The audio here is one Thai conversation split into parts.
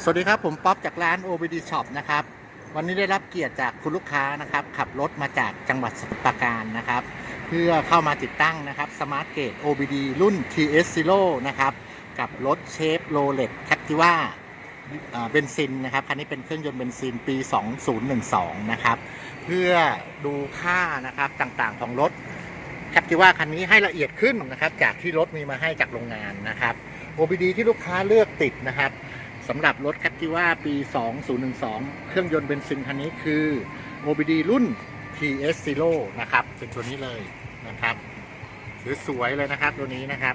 สวัสดีครับ ผมป๊อปจากร้าน OBD Shop นะครับ วันนี้ได้รับเกียรติจากคุณลูกค้านะครับ ขับรถมาจากจังหวัดสมุทรปราการนะครับ เพื่อเข้ามาติดตั้งนะครับ Smart Gate OBD รุ่น TS Zero นะครับ กับรถเชฟโรเลตแคปติว่าเบนซินนะครับคันนี้เป็นเครื่องยนต์เบนซินปี 2012 นะครับ เพื่อดูค่านะครับต่างๆของรถแคปติว่าคันนี้ให้ละเอียดขึ้นนะครับ จากที่รถมีมาให้จากโรงงานนะครับ OBD ที่ลูกค้าเลือกติดนะครับ สำหรับรถแคปติว่าปี 2012 เครื่องยนต์เบนซินคันนี้คือ OBD รุ่น TS Zero นะครับ เป็นตัวนี้เลยนะครับสวยๆเลยนะครับตัวนี้นะครับ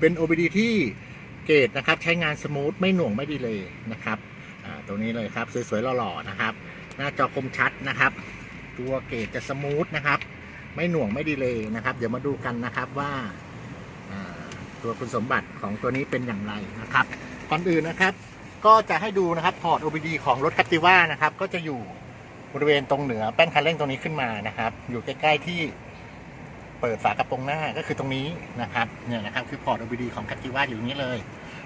เป็น OBD ที่เกรดนะครับ ใช้งานสมูทไม่หน่วงไม่ดีเลยนะครับอ่าตัวนี้เลยครับสวยๆหล่อๆนะครับ หน้าจอคมชัดนะครับ ตัวเกรดจะสมูทนะครับ ไม่หน่วงไม่ดีเลยนะครับ เดี๋ยวมาดูกันนะครับว่าอ่าตัวคุณสมบัติของตัวนี้เป็นอย่างไรนะครับก่อนอื่นนะครับ ก็จะให้ดูนะครับพอร์ต OBD ของรถคัตติว่านะครับ ก็จะอยู่บริเวณตรงเหนือแป้นคันเร่งตรงนี้ขึ้นมานะครับ อยู่ใกล้ ๆที่เปิดฝากระโปรงหน้าก็คือตรงนี้นะครับเนี่ยนะครับคือพอร์ต OBD ของคัตติว่าอยู่นี้เลย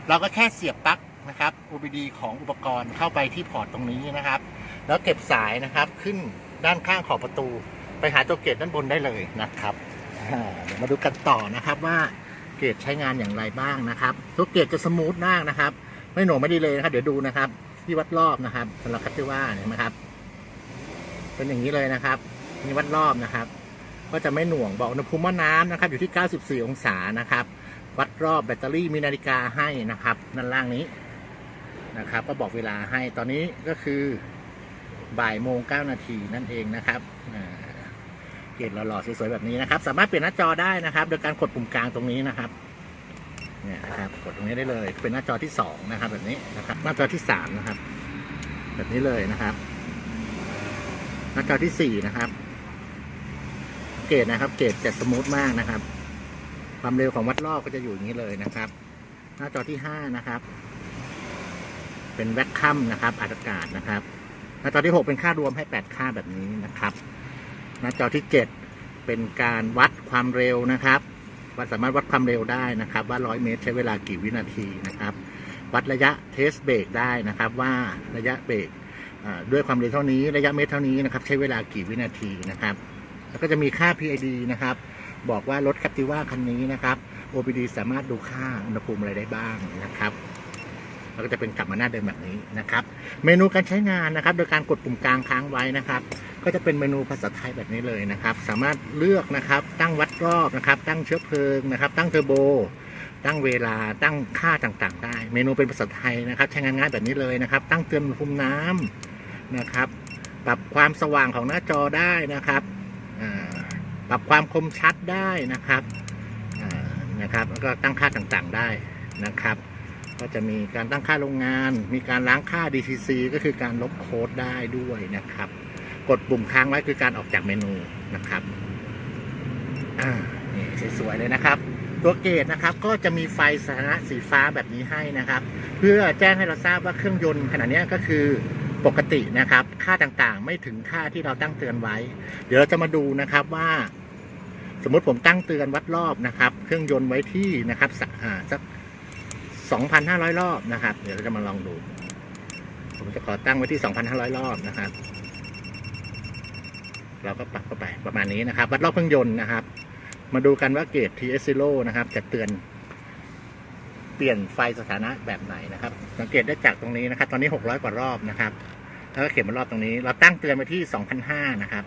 เราก็แค่เสียบปลั๊กนะครับ OBD ของอุปกรณ์เข้าไปที่พอร์ตตรงนี้นะครับ แล้วเก็บสายนะครับขึ้นด้านข้างขอบประตู ไปหาตัวเกตด้านบนได้เลยนะครับเดี๋ยวมาดูกันต่อนะครับว่าเกตใช้งานอย่างไรบ้างนะครับ ตัวเกตจะสมูทมากนะครับ ไม่หน่วงไม่ดีเลยนะครับ เดี๋ยวดูนะครับ ที่วัดรอบนะครับสำหรับคัตติว่าเห็นไหมครับ เป็นอย่างนี้เลยนะครับนี่วัดรอบนะครับ ก็จะไม่หน่วงบอกอุณหภูมิหม้อน้ำนะครับ อยู่ที่ 94 องศานะครับ วัดรอบแบตเตอรี่มีนาฬิกาให้นะครับด้านล่างนี้นะครับ ก็บอกเวลาให้ตอนนี้ก็คือบ่ายโมงเก้านาทีนั่นเองนะครับเกรดหล่อๆสวยๆแบบนี้นะครับ สามารถเปลี่ยนหน้าจอได้นะครับ โดยการกดปุ่มกลางตรงนี้นะครับ เนี่ยนะครับกดตรงนี้ได้เลย เป็นหน้าจอที่สองนะครับแบบนี้นะครับหน้าจอที่สามนะครับ แบบนี้เลยนะครับ หน้าจอที่สี่นะครับ เกรดนะครับ เกรดจะสมูทมากนะครับ ความเร็วของวัดรอบก็จะอยู่อย่างนี้เลยนะครับ หน้าจอที่ห้านะครับ เป็นแว็กคัมนะครับอัดอากาศนะครับ หน้าจอที่หกเป็นค่ารวมให้แปดค่าแบบนี้นะครับ หน้าจอที่เจ็ดเป็นการวัดความเร็วนะครับ วัดสามารถวัดความเร็วได้นะครับ ว่า 100 เมตร ใช้เวลากี่วินาทีนะครับ วัดระยะเทสเบรกได้นะครับ ว่าระยะเบรกด้วยความเร็วเท่านี้ระยะเมตรเท่านี้นะครับ ใช้เวลากี่วินาทีนะครับ แล้วก็จะมีค่า PID นะครับ บอกว่ารถแคปติว่าคันนี้นะครับ OBD สามารถดูค่าอุณหภูมิอะไรได้บ้างนะครับ แล้วก็จะเป็นกลับมาหน้าเดิมแบบนี้นะครับ เมนูการใช้งานนะครับ โดยการกดปุ่มกลางค้างไว้นะครับ ก็จะเป็นเมนูภาษาไทยแบบนี้เลยนะครับ สามารถเลือกนะครับตั้งวัดรอบนะครับ ตั้งเชื้อเพลิงนะครับ ตั้งเทอร์โบ ตั้งเวลาตั้งค่าต่างๆ ได้ เมนูเป็นภาษาไทยนะครับ ใช้งานง่ายแบบนี้เลยนะครับ ตั้งเตือนอุณหภูมิน้ำนะครับ ปรับความสว่างของหน้าจอได้นะครับปรับความคมชัดได้นะครับนะครับแล้วก็ตั้งค่าต่างๆได้นะครับ ก็จะมีการตั้งค่าโรงงาน มีการล้างค่า DTC ก็คือการลบโค้ดได้ด้วยนะครับ กดปุ่มค้างไว้คือการออกจากเมนูนะครับอ่านี่สวยๆเลยนะครับ ตัวเกตนะครับก็จะมีไฟสถานะสีฟ้าแบบนี้ให้นะครับ เพื่อแจ้งให้เราทราบว่าเครื่องยนต์ขณะเนี้ก็คือปกตินะครับ ค่าต่างๆ ไม่ถึงค่าที่เราตั้งเตือนไว้ เดี๋ยวเราจะมาดูนะครับว่า สมมติผมตั้งเตือนวัดรอบนะครับ เครื่องยนต์ไว้ที่นะครับสักสัก 2,500 รอบนะครับ เดี๋ยวเราจะมาลองดู ผมจะขอตั้งไว้ที่ 2,500 รอบนะครับ เราก็ปรับเข้าไปประมาณนี้นะครับ วัดรอบเครื่องยนต์นะครับ มาดูกันว่าเกรด TS Zero นะครับ จะเตือน เปลี่ยนไฟสถานะแบบไหนนะครับ สังเกตได้จากตรงนี้นะครับ ตอนนี้ 600 กว่ารอบนะครับ แล้วก็เข็มมารอบตรงนี้ เราตั้งเตือนไปที่ 2,500 นะครับ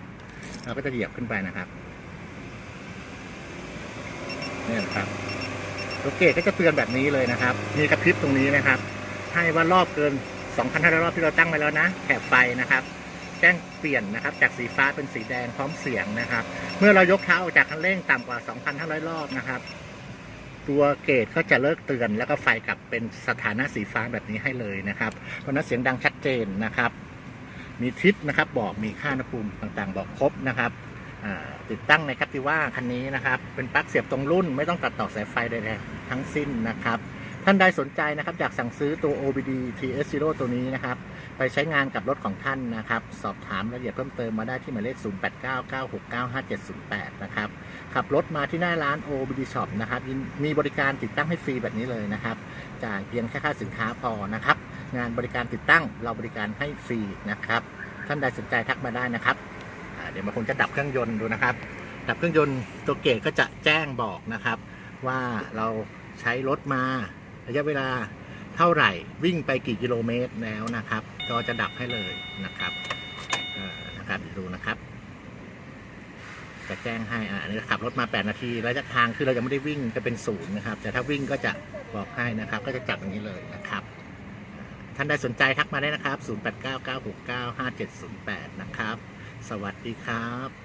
เราก็จะเหยียบขึ้นไปนะครับนี่นะครับ ตัวเกตก็จะเตือนแบบนี้เลยนะครับ มีกระพริบตรงนี้นะครับ ให้ว่ารอบเกิน 2,500 รอบที่เราตั้งไว้แล้วนะแถบไฟนะครับ แจ้งเปลี่ยนนะครับ จากสีฟ้าเป็นสีแดงพร้อมเสียงนะครับ เมื่อเรายกเท้าออกจากคันเร่งต่ำกว่า 2,500 รอบนะครับ ตัวเกตก็จะเลิกเตือน แล้วก็ไฟกลับเป็นสถานะสีฟ้าแบบนี้ให้เลยนะครับ เพราะนั้นเสียงดังชัดเจนนะครับ มีทิศนะครับ บอกมีค่าอุณหภูมิต่างๆ บอกครบนะครับอ่าติดตั้งในคัตติว่าคันนี้นะครับ เป็นปลั๊กเสียบตรงรุ่นไม่ต้องตัดต่อสายไฟใดๆ ทั้งสิ้นนะครับ ท่านใดสนใจนะครับอยากสั่งซื้อตัว OBD TS Zero ตัวนี้นะครับ ไปใช้งานกับรถของท่านนะครับ สอบถามรายละเอียดเพิ่มเติมมาได้ที่หมายเลข 0899695708 นะครับ ขับรถมาที่หน้าร้าน OBD Shop นะครับ มีบริการติดตั้งให้ฟรีแบบนี้เลยนะครับ จ่ายเพียงแค่ค่าสินค้าพอนะครับ งานบริการติดตั้งเราบริการให้ฟรีนะครับ ท่านใดสนใจทักมาได้นะครับเดี๋ยวมาคงจะดับเครื่องยนต์ดูนะครับดับเครื่องยนต์ตัวเกตก็จะแจ้งบอกนะครับ ว่าเราใช้รถมาระยะเวลาเท่าไหร่วิ่งไปกี่กิโลเมตรแล้วนะครับ ก็จะดับให้เลยนะครับนะครับดูนะครับจะแจ้งให้อ่านนี้ขับรถมา 8 นาทีระยะทางคือเรายังไม่ได้วิ่งจะเป็นศูนย์นะครับ แต่ถ้าวิ่งก็จะบอกให้นะครับ ก็จะจับอย่างนี้เลยนะครับ ท่านใดสนใจทักมาได้นะครับ 0899695708 นะครับ สวัสดีครับ